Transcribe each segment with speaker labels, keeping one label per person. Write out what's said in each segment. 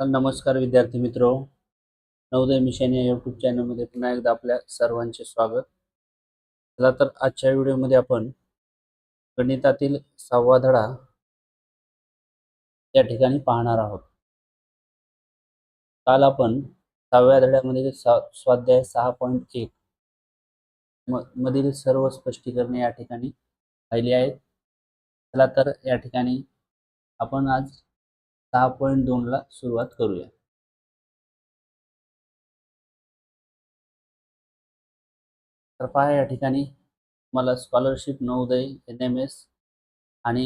Speaker 1: नमस्कार विद्यार्थी मित्र. नवोदय मिशन या यूट्यूब चॅनलमध्ये पुन्हा एकदा आपल्या सर्वांचे स्वागत. चला तर आजच्या व्हिडिओमध्ये आपण गणितातील सहावा धडा या ठिकाणी पाहणार आहोत. काल आपण सहाव्या धड्यामध्ये सा स्वाध्याय सहा पॉईंट एक म मधील सर्व स्पष्टीकरणे या ठिकाणी पाहिली आहेत. चला तर या ठिकाणी आपण आज सहा पॉईंट दोनला सुरुवात करूया. तर पहा या ठिकाणी मला scholarship Navodaya N M S आणि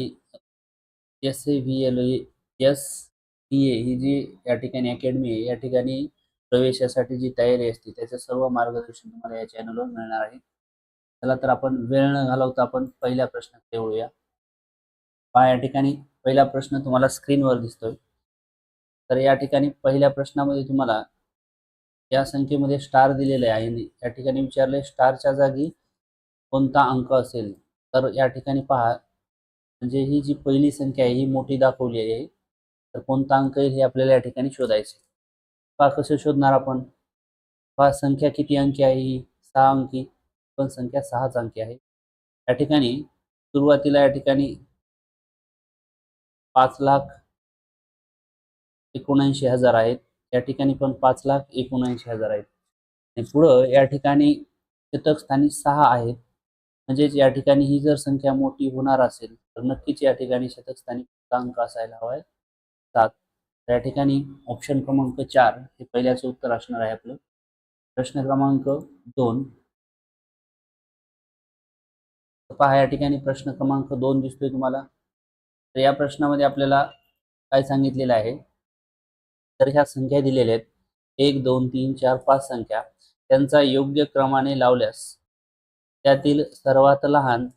Speaker 1: S A V L S E A ही जी या ठिकाणी अकॅडमी आहे या ठिकाणी प्रवेशासाठी जी तयारी असते त्याचं सर्व मार्गदर्शन तुम्हाला या चॅनलवर मिळणार आहे. चला तर आपण वेळ न घालवता आपण पहिल्या प्रश्नात ठेवूया पहा या ठिकाणी पहिला प्रश्न तुम्हाला स्क्रीनवर दिसतोय. तर या ठिकाणी पहिल्या प्रश्नामध्ये तुम्हाला या संख्येमध्ये स्टार दिलेले आहे. आणि या ठिकाणी विचारले स्टारच्या जागी कोणता अंक असेल? तर या ठिकाणी पहा म्हणजे ही जी पहिली संख्या आहे ही मोठी दाखवली आहे. तर कोणता अंक येईल हे आपल्याला या ठिकाणी शोधायचे. पहा कसं शोधणार आपण? पहा संख्या किती अंकी आहे ही? सहा अंकी पण संख्या सहाच अंकी आहे. या ठिकाणी सुरुवातीला या ठिकाणी पाच लाख एकोणऐंशी हजार आहेत. या ठिकाणी पण पाच लाख एकोणऐंशी हजार आहेत. आणि पुढं या ठिकाणी शतक स्थानी सहा आहेत. म्हणजेच या ठिकाणी ही जर संख्या मोठी होणार असेल तर नक्कीच या ठिकाणी शतक स्थानी अंक असायला हवा आहे. सात. तर या ठिकाणी ऑप्शन क्रमांक चार हे पहिल्याचं उत्तर असणार आहे आपलं. प्रश्न क्रमांक दोन. पहा या ठिकाणी प्रश्न क्रमांक दोन दिसतोय तुम्हाला. तर या प्रश्नामध्ये आपल्याला काय सांगितलेलं आहे? तर ह्या संख्या दिलेल्या आहेत. एक दोन तीन चार पाच संख्या. त्यांचा योग्य क्रमाने लावल्यास त्यातील सर्वात लहान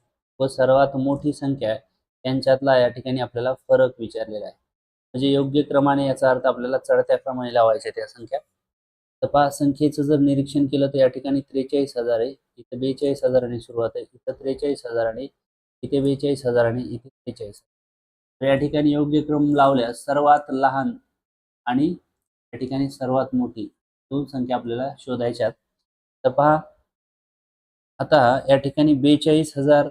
Speaker 1: व सर्वात मोठी संख्या यांच्यातला या ठिकाणी आपल्याला फरक विचारलेला आहे. म्हणजे योग्य क्रमाने याचा अर्थ आपल्याला चढत्या क्रमाने लावायच्या त्या संख्या. तर पहा संख्येचं जर निरीक्षण केलं तर या ठिकाणी त्रेचाळीस हजार आहे इथे बेचाळीस हजाराने सुरुवात आहे इथं त्रेचाळीस हजाराने इथे बेचाळीस हजाराने इथे त्रेचाळीस तर या ठिकाणी योग्य क्रम लावल्यास सर्वात लहान आणि या ठिकाणी सर्वात मोठी दोन संख्या आपल्याला शोधायच्यात. तर पहा आता या ठिकाणी बेचाळीस हजार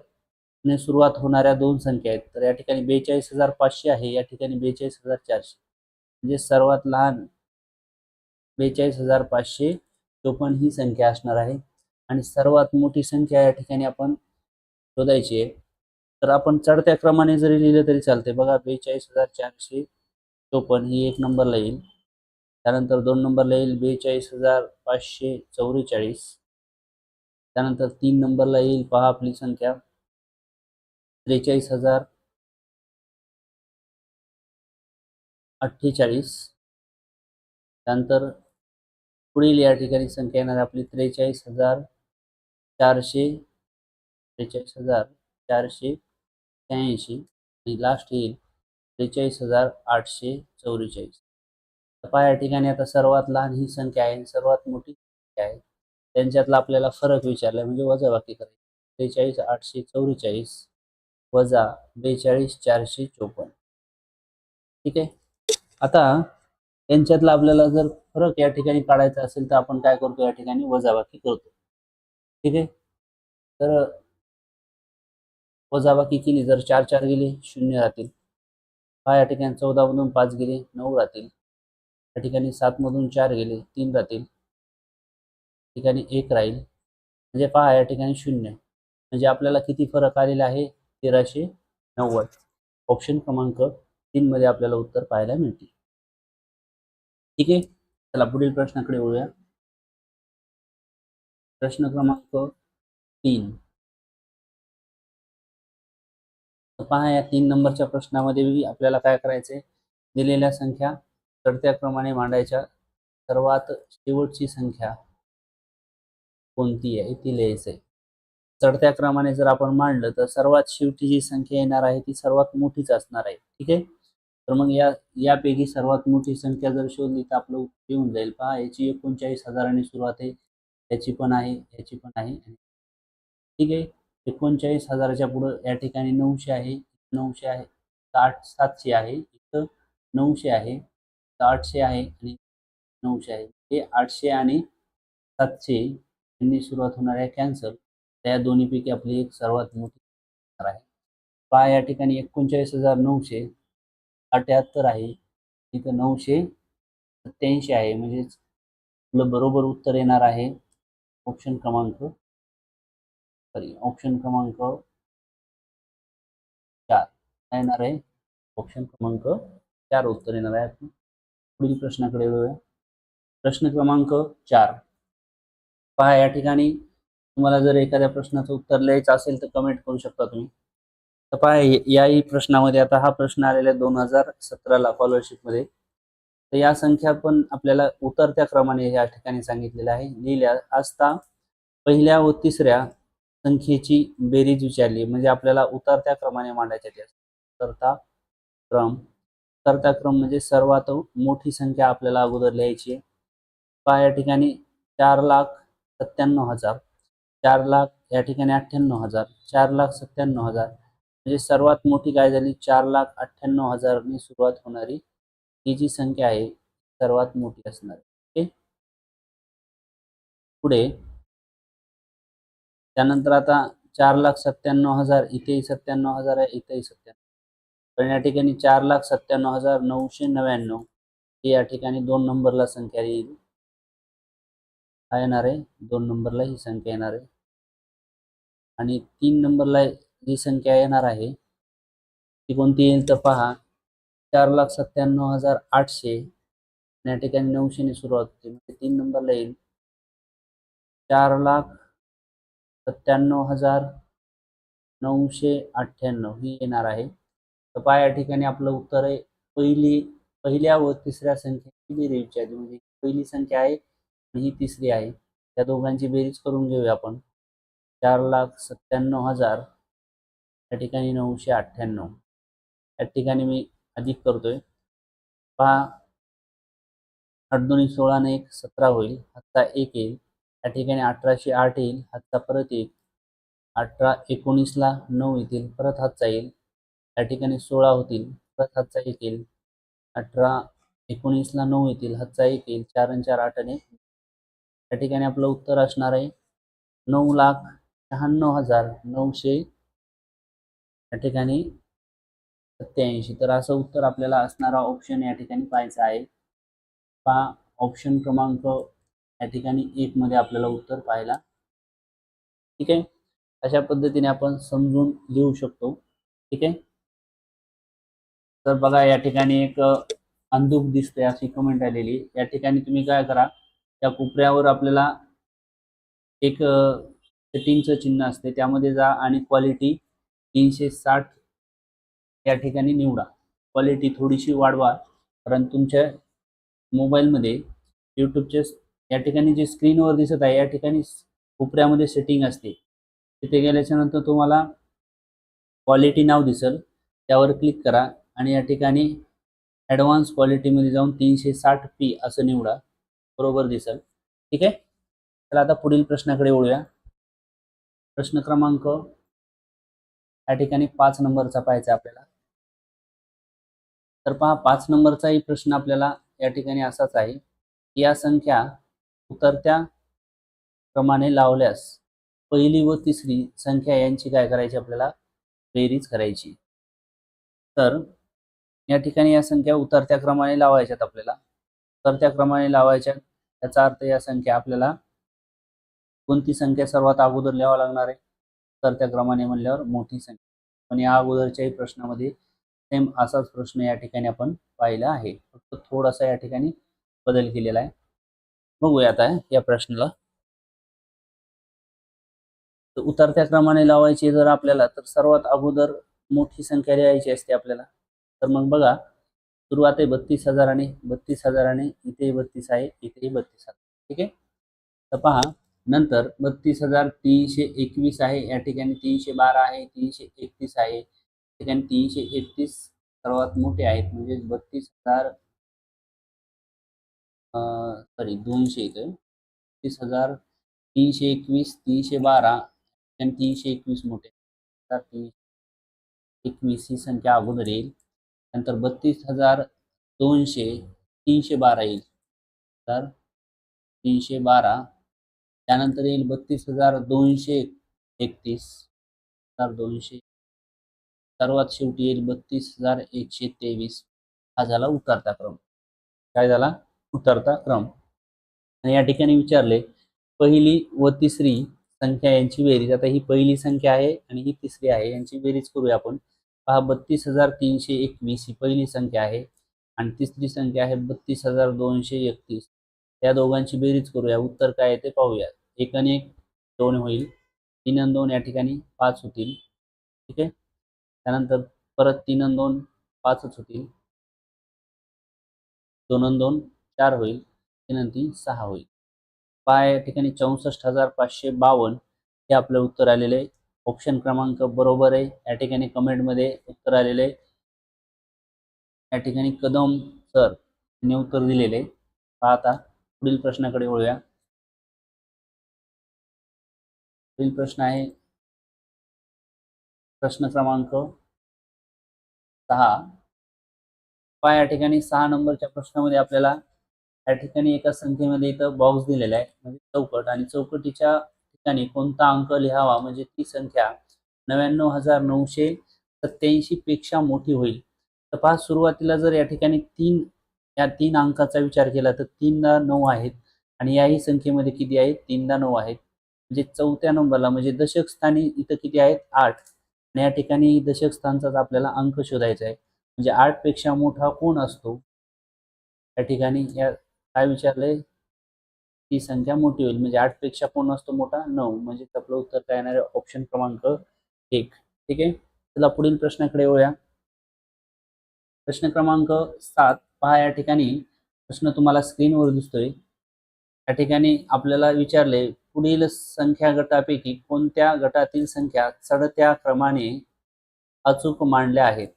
Speaker 1: ने सुरुवात होणाऱ्या दोन संख्या आहेत. तर या ठिकाणी बेचाळीस हजार पाचशे आहे या ठिकाणी बेचाळीस हजार चारशे. म्हणजे सर्वात लहान बेचाळीस हजार पाचशे चोपन्न ही संख्या असणार आहे. आणि सर्वात मोठी संख्या या ठिकाणी आपण शोधायची आहे. तर आपण चढत्या क्रमाने जरी लिहिलं तरी चालते बघा बेचाळीस हजार चारशे चोपन्न ही एक नंबरला येईल. त्यानंतर दोन नंबरला येईल बेचाळीस हजार पाचशे चौवेचाळीस त्यानंतर तीन नंबरला येईल पहा आपली संख्या. त्रेचाळीस हजार अठ्ठेचाळीस. त्यानंतर पुढील या ठिकाणी संख्या येणार आपली त्रेचाळीस हजार चारशे त्रेचाळीस हजार चारशे शहाऐंशी आणि लास्ट येईल त्रेचाळीस हजार आठशे चौवेचाळीस. पहा या ठिकाणी आता सर्वात लहान ही संख्या आहे सर्वात मोठी संख्या आहे. त्यांच्यातला आपल्याला फरक विचारला म्हणजे वजाबाकी करायची. त्रेचाळीस आठशे चौवेचाळीस वजा बेचाळीस चारशे चोपन्न. ठीक आहे? आता त्यांच्यातला आपल्याला जर फरक या ठिकाणी काढायचा असेल तर आपण काय करतो? या ठिकाणी वजाबाकी करतो. ठीक आहे? तर वजाबाकी केली जर चार चार गेले शून्य राहतील. हा या ठिकाणी चौदामधून पाच गेले नऊ राहतील. या ठिकाणी सात मधून चार गेले तीन राहतील. ठिकाणी एक राहील. म्हणजे पहा या ठिकाणी शून्य. म्हणजे आपल्याला किती फरक आलेला आहे? तेराशे नव्वद. ऑप्शन क्रमांक तीनमध्ये आपल्याला उत्तर पाहायला मिळते ठीक आहे? चला पुढील प्रश्नाकडे वळूया. प्रश्न क्रमांक तीन. पहा या तीन नंबरच्या प्रश्नामध्ये आपल्याला काय करायचंय? दिलेल्या संख्या चढत्या क्रमाने मांडायच्या. सर्वात शेवटची संख्या कोणती आहे? ती लिहायचंय. चढत्या क्रमाने जर आपण मांडलं तर सर्वात शेवटी जी संख्या येणार आहे ती सर्वात मोठीच असणार आहे. ठीक आहे? तर मग या यापैकी सर्वात मोठी संख्या जर शोधली तर आपलं येऊन जाईल. पहा याची एकोणचाळीस हजाराने सुरुवात आहे. याची पण आहे याची पण आहे. ठीक आहे? एकोणचाळीस हजाराच्या पुढं या ठिकाणी नऊशे आहे नऊशे आहे आठ सातशे आहे इथं नऊशे आहे आठशे आहे आणि नऊशे आहे. हे आठशे आणि सातशे यांनी सुरुवात होणार आहे कॅन्सर. त्या दोन्हीपैकी आपली एक सर्वात मोठी आहे. पहा या ठिकाणी एकोणचाळीस हजार नऊशे अठ्याहत्तर आहे. इथं नऊशे सत्याऐंशी आहे. म्हणजेच आपलं बरोबर उत्तर येणार आहे. ऑप्शन क्रमांक सॉरी ऑप्शन क्रमांक चार. काय येणार आहे? ऑप्शन क्रमांक चार उत्तर येणार आहे. आपण पुढील प्रश्नाकडे वळूया. प्रश्न क्रमांक चार. पहा या ठिकाणी तुम्हाला जर एखाद्या प्रश्नाचं उत्तर लिहायचं असेल तर कमेंट करू शकता तुम्ही. तर पहा याही प्रश्नामध्ये आता हा प्रश्न आलेला आहे दोन हजार सतराला स्कॉलरशिपमध्ये तर या संख्या पण आपल्याला उतरत्या क्रमाने या ठिकाणी सांगितलेल्या आहे. लिहिल्या असता पहिल्या व तिसऱ्या संख्येची बेरीज विचारली म्हणजे आपल्याला उतरत्या क्रमाने मांडायची त्या उतरता क्रम उतरता क्रम म्हणजे सर्वात मोठी संख्या आपल्याला अगोदर लिहायची आहे. पहा या ठिकाणी चार लाख सत्त्याण्णव हजार चार लाख या ठिकाणी अठ्ठ्याण्णव हजार चार लाख सत्त्याण्णव हजार म्हणजे सर्वात मोठी काय झाली? चार लाख अठ्ठ्याण्णव हजारने सुरुवात होणारी ही जी संख्या आहे सर्वात मोठी असणार ओके? पुढे त्यानंतर आता चार लाख सत्त्याण्णव हजार इथेही सत्त्याण्णव हजार आहे इथेही सत्त्याण्णव. पण या ठिकाणी चार लाख सत्त्याण्णव हजार नऊशे नव्याण्णव ही या ठिकाणी दोन नंबरला संख्या येईल. हा येणार आहे दोन नंबरला ही संख्या येणार आहे. आणि तीन नंबरला जी संख्या येणार आहे. ती कोणती येईल तर पहा चार लाख सत्त्याण्णव हजार आठशे. या ठिकाणी नऊशेने सुरुवात होते म्हणजे तीन नंबरला येईल. चार लाख सत्त्याण्णव हजार नऊशे अठ्ठ्याण्णव ही येणार आहे. तर पहा या ठिकाणी आपलं उत्तर आहे. पहिली पहिल्या व तिसऱ्या संख्येची बेरीज विचारली म्हणजे पहिली संख्या आहे आणि ही तिसरी आहे. त्या दोघांची बेरीज करून घेऊया आपण. चार लाख सत्त्याण्णव हजार या ठिकाणी नऊशे अठ्ठ्याण्णव. या ठिकाणी मी अधिक करतोय. पहा आठ दोन्ही सोळाने एक सतरा होईल. आत्ता एक येईल. या ठिकाणी अठराशे आठ येईल. हातचा परत एक अठरा एकोणीसला नऊ येतील. परत हातचा येईल. या ठिकाणी सोळा होतील. परत हातचा एक येईल. अठरा एकोणीसला नऊ येतील. हातचा एक येईल. चार आणि चार आठ आणि या ठिकाणी आपलं उत्तर असणार आहे. नऊ लाख शहाण्णव हजार नऊशे या ठिकाणी सत्याऐंशी. तर असं उत्तर आपल्याला असणारा ऑप्शन या ठिकाणी पाहायचा आहे. पा ऑप्शन क्रमांक या ठिकाणी एक मध्ये आपल्याला उत्तर पाहायला ठीक आहे? अशा पद्धतीने आपण समजून लिहू शकतो. ठीक आहे? तर बघा या ठिकाणी एक अंधूक दिसते अशी कमेंट आलेली. या ठिकाणी तुम्ही काय करा त्या कोपऱ्यावर आपल्याला एक सेटिंगचं चिन्ह असते. त्यामध्ये जा आणि क्वालिटी तीनशे साठ या ठिकाणी निवडा. क्वालिटी थोडीशी वाढवा कारण तुमच्या मोबाईलमध्ये यूट्यूबचे या ठिकाणी जे स्क्रीनवर दिसत आहे या ठिकाणी उपऱ्यामध्ये सेटिंग असते. तिथे गेल्याच्यानंतर तुम्हाला क्वालिटी नाव दिसेल. त्यावर क्लिक करा आणि या ठिकाणी ॲडव्हान्स क्वालिटीमध्ये जाऊन तीनशे साठ पी असं निवडा. बरोबर दिसेल. ठीक आहे? तर आता पुढील प्रश्नाकडे वळूया. प्रश्न क्रमांक या ठिकाणी पाच नंबरचा पाहायचा आपल्याला. तर पहा पाच नंबरचाही प्रश्न आपल्याला या ठिकाणी असाच आहे या संख्या उतरत्या क्रमाने लावल्यास पहिली व तिसरी संख्या यांची काय करायची? आपल्याला बेरीज करायची. तर या ठिकाणी या संख्या उतरत्या क्रमाने लावायच्यात आपल्याला. उतरत्या क्रमाने लावायच्या. याचा अर्थ या संख्या आपल्याला कोणती संख्या सर्वात अगोदर लिहावं लागणार आहे? उतरत्या क्रमाने म्हणल्यावर मोठी संख्या. पण या अगोदरच्याही प्रश्नामध्ये सेम असाच प्रश्न या ठिकाणी आपण पाहिला आहे. फक्त थोडासा या ठिकाणी बदल केलेला आहे. बघूया आता या प्रश्नाला. तर उतरत्या क्रमाने लावायची जर आपल्याला तर सर्वात अगोदर मोठी संख्या लिहायची असते आपल्याला. तर मग बघा सुरुवात आहे बत्तीस हजाराने बत्तीस हजाराने इथेही बत्तीस आहे इथेही बत्तीस हजार ठीक आहे? तर पहा नंतर बत्तीस हजार तीनशे एकवीस आहे या ठिकाणी तीनशे बारा आहे तीनशे एकतीस आहे. ठिकाणी तीनशे एकतीस सर्वात मोठे आहेत म्हणजे बत्तीस हजार सॉरी दोनशे इथं तीस हजार तीनशे एकवीस तीनशे बारा आणि तीनशे एकवीस मोठे. तीनशे एकवीस ही संख्या अगोदर येईल. नंतर बत्तीस हजार दोनशे तीनशे बारा येईल. तर तीनशे बारा त्यानंतर येईल बत्तीस हजार दोनशे एकतीस. हजार दोनशे सर्वात शेवटी येईल बत्तीस हजार एकशे तेवीस. हा झाला उतरता क्रम. काय झाला? उतरता क्रम. आणि या ठिकाणी विचारले पहिली व तिसरी संख्या यांची बेरीज. आता ही पहिली संख्या आहे आणि ही तिसरी आहे. यांची बेरीज करूया आपण. पहा बत्तीस हजार तीनशे एकवीस ही पहिली संख्या आहे आणि तिसरी संख्या आहे बत्तीस हजार दोनशे एकतीस. या दोघांची बेरीज करूया. उत्तर काय आहे ते पाहूया. एक आणि एक दोन होईल. तीन आणि दोन या ठिकाणी पाच होतील. ठीक आहे? त्यानंतर परत तीन आणि दोन पाचच होतील. दोन आणि दोन चार होईल तीन तीन सहा होईल. पहा या ठिकाणी चौसष्ट हजार पाचशे बावन्न हे आपलं उत्तर आलेलं आहे. ऑप्शन क्रमांक बरोबर आहे. या ठिकाणी कमेंटमध्ये उत्तर आलेलं आहे. या ठिकाणी कदम सर यांनी उत्तर दिलेले आहे. पुढील प्रश्नाकडे वळूया. पुढील प्रश्न आहे. प्रश्न क्रमांक सहा. पहा या ठिकाणी सहा नंबरच्या प्रश्नामध्ये आपल्याला या ठिकाणी एका संख्येमध्ये इथं बॉक्स दिलेला आहे. म्हणजे चौकट आणि चौकटीच्या ठिकाणी कोणता अंक लिहावा? म्हणजे ती संख्या नव्याण्णव हजार नऊशे सत्याऐंशी पेक्षा मोठी होईल. तर पहा सुरुवातीला जर या ठिकाणी तीन या तीन अंकाचा विचार केला तर तीनदा नऊ आहेत. आणि याही संख्येमध्ये किती आहेत? तीनदा नऊ आहेत. म्हणजे चौथ्या नंबरला म्हणजे दशक स्थानी इथं किती आहेत? आठ. आणि या ठिकाणी दशक स्थानचाच आपल्याला अंक शोधायचा आहे. म्हणजे आठपेक्षा मोठा कोण असतो? या ठिकाणी या काय विचारलंय? ती संख्या मोठी होईल. म्हणजे आठपेक्षा कोण असतो मोठा नऊ. म्हणजे आपलं उत्तर काय येणार आहे? ऑप्शन क्रमांक एक. ठीक आहे? चला पुढील प्रश्नाकडे येऊया प्रश्न क्रमांक सात. पहा या ठिकाणी प्रश्न तुम्हाला स्क्रीनवर दिसतोय. या ठिकाणी आपल्याला विचारले पुढील संख्या गटापैकी कोणत्या गटातील संख्या चढत्या क्रमाने अचूक मांडल्या आहेत?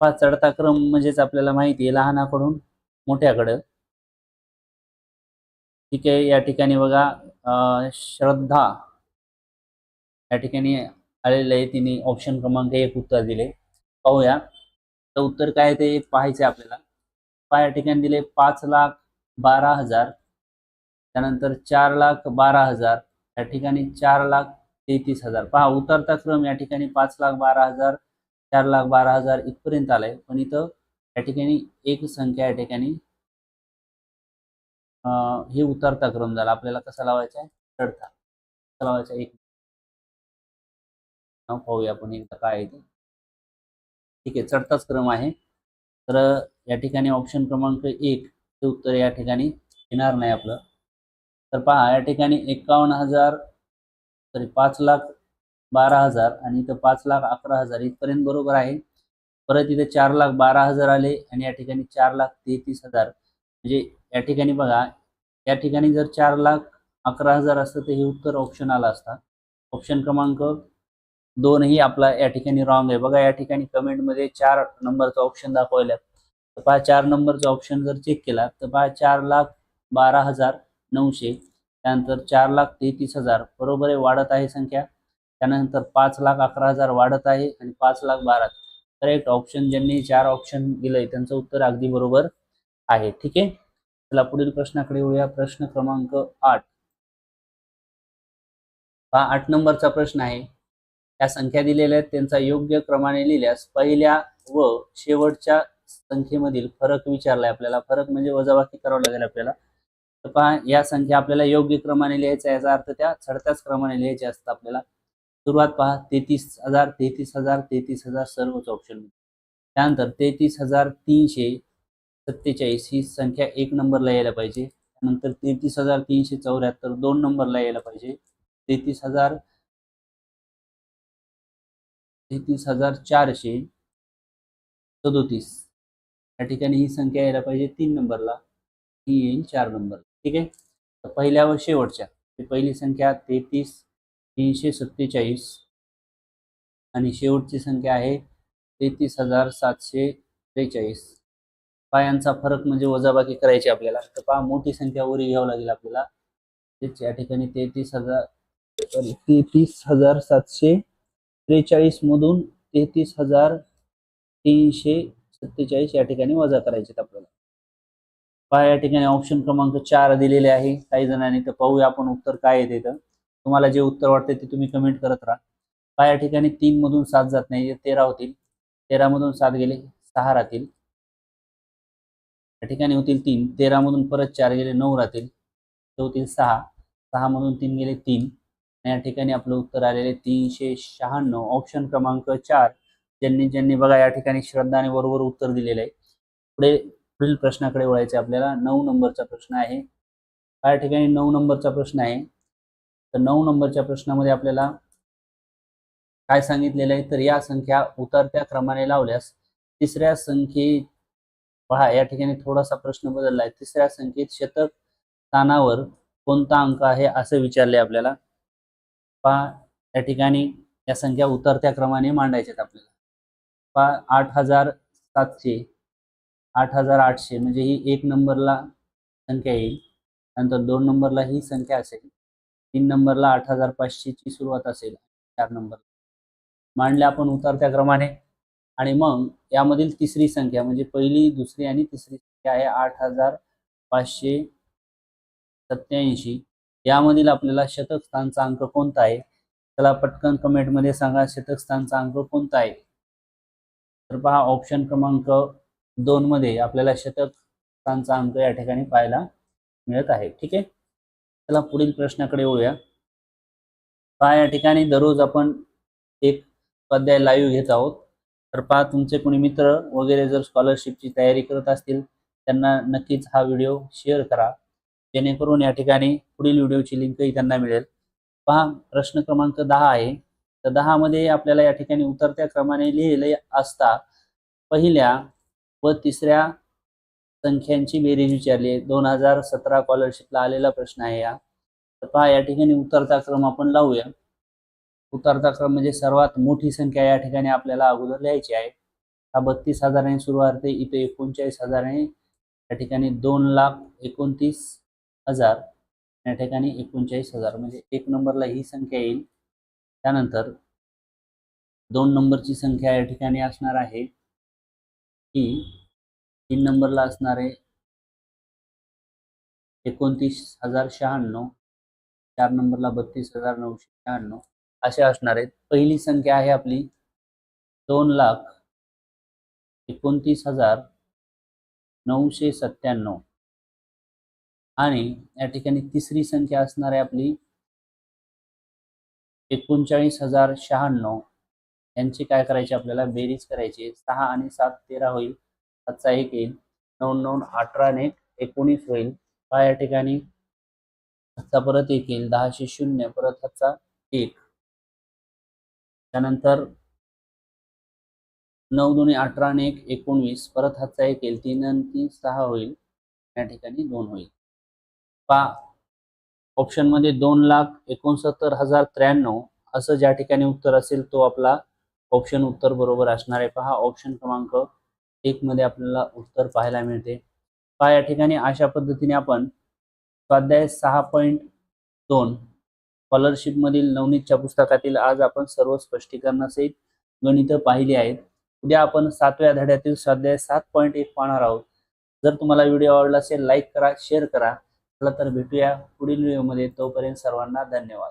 Speaker 1: पहा चढता क्रम म्हणजेच आपल्याला माहिती आहे लहानाकडून मोठ्याकडं. ठीक आहे या ठिकाणी बघा श्रद्धा. या ठिकाणी आलेलं आहे तिने ऑप्शन क्रमांक एक उत्तर दिले. पाहूया. तर उत्तर काय आहे ते पाहायचे आपल्याला. पहा या ठिकाणी दिले पाच लाख बारा हजार. त्यानंतर चार लाख बारा हजार. या ठिकाणी चार लाख तेहतीस हजार. पहा उतरता क्रम या ठिकाणी पाच लाख बारा हजार चार लाख बारा हजार इथपर्यंत आलाय. पण इथं या ठिकाणी एक संख्या या ठिकाणी हे उतरता क्रम झाला. आपल्याला कसा लावायचा आहे? चढता. कसा लावायचा एक नाव पाहूया आपण एकदा काय आहे ते. ठीक आहे चढताच क्रम आहे. तर या ठिकाणी ऑप्शन क्रमांक एक हे उत्तर या ठिकाणी येणार नाही आपलं. तर पहा या ठिकाणी एकावन्न हजार तरी पाच लाख बारा हजार आणि इथं पाच लाख अकरा हजार इथपर्यंत बरोबर आहे. परत इथे चार लाख बारा हजार आले आणि या ठिकाणी चार लाख तेहतीस हजार. म्हणजे या ठिकाणी बघा या ठिकाणी जर चार लाख अकरा हजार असतं तर हे उत्तर ऑप्शन आला असता. ऑप्शन क्रमांक दोनही आपला या ठिकाणी रॉंग आहे. बघा या ठिकाणी कमेंटमध्ये चार नंबरचा ऑप्शन दाखवला तर पहा चार नंबरचा ऑप्शन जर चेक केला तर पहा चार लाख बारा हजार नऊशे त्यानंतर चार लाख तेहतीस हजार. बरोबर आहे वाढत आहे संख्या. त्यानंतर पाच लाख अकरा हजार वाढत आहे आणि पाच लाख बारा. करेक्ट ऑप्शन ज्यांनी चार ऑप्शन दिलंय त्यांचं उत्तर अगदी बरोबर आहे. ठीक आहे? चला पुढील प्रश्नाकडे येऊया. प्रश्न क्रमांक आठ. हा आठ नंबरचा प्रश्न आहे. त्या संख्या दिलेल्या आहेत. त्यांचा योग्य क्रमाने लिहिल्यास पहिल्या व शेवटच्या संख्येमधील फरक विचारलाय आपल्याला. फरक म्हणजे वजाबाकी करावं लागेल आपल्याला. तर पहा या संख्या आपल्याला योग्य क्रमाने लिहायच्या याचा अर्थ त्या चढत्याच क्रमाने लिहायच्या असतात आपल्याला. सुरुवात पहा तेहतीस हजार तेहतीस हजार तेहतीस हजार सर्वच ऑप्शन त्यानंतर तेहतीस हजार तीनशे सत्तेचाळीस ही संख्या एक नंबरला यायला पाहिजे. त्यानंतर तेहतीस हजार तीनशे चौऱ्याहत्तर दोन नंबरला यायला पाहिजे. तेहतीस हजार तेहतीस हजार चारशे सदोतीस. या ठिकाणी ही संख्या यायला पाहिजे तीन नंबरला. ही येईल चार नंबर. ठीक आहे? तर पहिल्या व शेवटच्या. पहिली संख्या तेहतीस तीनशे सत्तेचाळीस. आणि शेवटची संख्या आहे तेहतीस हजार सातशे त्रेचाळीस. पायांचा फरक म्हणजे वजाबाकी करायची आपल्याला. तर पहा मोठी संख्या वरी घ्यावं लागेल आपल्याला. तेच या ठिकाणी तेहतीस हजार सॉरी तेहतीस हजार सातशे त्रेचाळीस मधून तेहतीस हजार तीनशे सत्तेचाळीस या ठिकाणी वजा करायचे आपल्याला. पहा या ठिकाणी ऑप्शन क्रमांक चार दिलेले आहे. काही जणांनी तर पाहूया आपण उत्तर काय येते तर. तुम्हाला जे उत्तर वाटते ते तुम्ही कमेंट करत राहा. पहा या ठिकाणी तीन मधून सात जात नाही तेरा होतील. तेरा मधून सात गेले सहा राहतील. या ठिकाणी होतील तीन. तेरा मधून परत चार गेले नऊ राहतील. ते होतील सहा. सहा मधून तीन गेले तीन. या ठिकाणी आपलं उत्तर आलेले तीनशे शहाण्णव. ऑप्शन क्रमांक चार. ज्यांनी ज्यांनी बघा या ठिकाणी श्रद्धाने बरोबर उत्तर दिलेलं आहे. पुढे पुढील प्रश्नाकडे वळायचे आपल्याला. नऊ नंबरचा प्रश्न आहे. या ठिकाणी नऊ नंबरचा प्रश्न आहे. तर नऊ नंबरच्या प्रश्नामध्ये आपल्याला काय सांगितलेलं आहे? तर या संख्या उतरत्या क्रमाने लावल्यास तिसऱ्या संख्ये पहा या ठिकाणी थोडासा प्रश्न बदलला आहे तिसऱ्या संख्येत शतक स्थानावर कोणता अंक आहे असं विचारले आपल्याला. पहा या ठिकाणी या संख्या उतरत्या क्रमाने मांडायच्यात आपल्याला. पहा आठ हजार सातशे आठ हजार आठशे म्हणजे ही एक नंबरला संख्या येईल. नंतर दोन नंबरला ही संख्या असेल. तीन नंबरला आठ हजार पाचशेची सुरुवात असेल. चार नंबर मांडल्या आपण उतरत्या क्रमाने. आणि मग यामधील तिसरी संख्या म्हणजे पहिली दुसरी आणि तिसरी संख्या आहे आठ हजार पाचशे सत्याऐंशी यामधील आपल्याला शतकस्थानचा अंक कोणता आहे? त्याला पटकन कमेंटमध्ये सांगा शतकस्थानचा अंक कोणता आहे? तर पहा ऑप्शन क्रमांक दोन मध्ये आपल्याला शतकस्थानचा अंक या ठिकाणी पाहायला मिळत आहे. ठीक आहे? चला पुढील प्रश्नाकडे येऊया. पहा या ठिकाणी दररोज आपण एक स्वाध्याय लाईव्ह घेत आहोत. तर पहा तुमचे कोणी मित्र वगैरे जर स्कॉलरशिपची तयारी करत असतील त्यांना नक्कीच हा व्हिडिओ शेअर करा. जेणेकरून या ठिकाणी पुढील व्हिडिओची लिंकही त्यांना मिळेल. पहा प्रश्न क्रमांक दहा आहे. तर दहा मध्ये आपल्याला या ठिकाणी उतरत्या क्रमाने लिहिले असता पहिल्या व तिसऱ्या संख्यांची बेरीज विचारली आहे. दोन हजार सतरा स्कॉलरशिपला आलेला प्रश्न आहे या तर पहा या ठिकाणी उतरता क्रम आपण लावूया. उतरता क्रम म्हणजे सर्वात मोठी संख्या या ठिकाणी आपल्याला अगोदर लिहायची आहे. हा बत्तीस हजाराने सुरुवात होते इथे एकोणचाळीस हजाराने या ठिकाणी दोन लाख एकोणतीस हजार या ठिकाणी एकोणचाळीस हजार म्हणजे एक नंबरला ही संख्या येईल. त्यानंतर दोन नंबरची संख्या या ठिकाणी असणार आहे. ही तीन नंबरला असणार आहे. एकोणतीस हजार शहाण्णव चार नंबरला बत्तीस हजार नऊशे शहाण्णव असे असणार आहेत. पहिली संख्या आहे आपली दोन लाख एकोणतीस हजार नऊशे सत्त्याण्णव. आणि या ठिकाणी तिसरी संख्या असणार आहे आपली एकोणचाळीस हजार शहाण्णव. यांची काय करायची आपल्याला? बेरीज करायची सहा आणि सात तेरा होईल. सातचा एक येईल. नऊ नऊ अठरा आणि एक एकोणीस होईल. या ठिकाणी. हातचा परत एक येईल. दहाशे शून्य. परत हातचा एक. त्यानंतर नऊ दोन्ही अठरा आणि एक एकोणवीस. परत हातचा एक येईल. तीन आणि तीन सहा होईल. या ठिकाणी दोन होईल. पा ऑप्शनमध्ये दोन लाख एकोणसत्तर हजार त्र्याण्णव. असं ज्या ठिकाणी उत्तर असेल तो आपला ऑप्शन उत्तर बरोबर असणार आहे. पहा ऑप्शन क्रमांक एक मध्ये आपल्याला उत्तर पाहायला मिळते. पहा या ठिकाणी अशा पद्धतीने आपण स्वाध्याय सहा पॉईंट दोन स्कॉलरशिपमधील नवनीतच्या पुस्तकातील आज आपण सर्व स्पष्टीकरणासहित गणित पाहिली आहेत. उद्या आपण सातव्या धड्यातील स्वाध्याय सात पॉईंट एक पाहणार आहोत. जर तुम्हाला व्हिडिओ आवडला असेल लाईक करा शेअर करा. चला तर भेटूया पुढील व्हिडिओमध्ये तोपर्यंत सर्वांना धन्यवाद.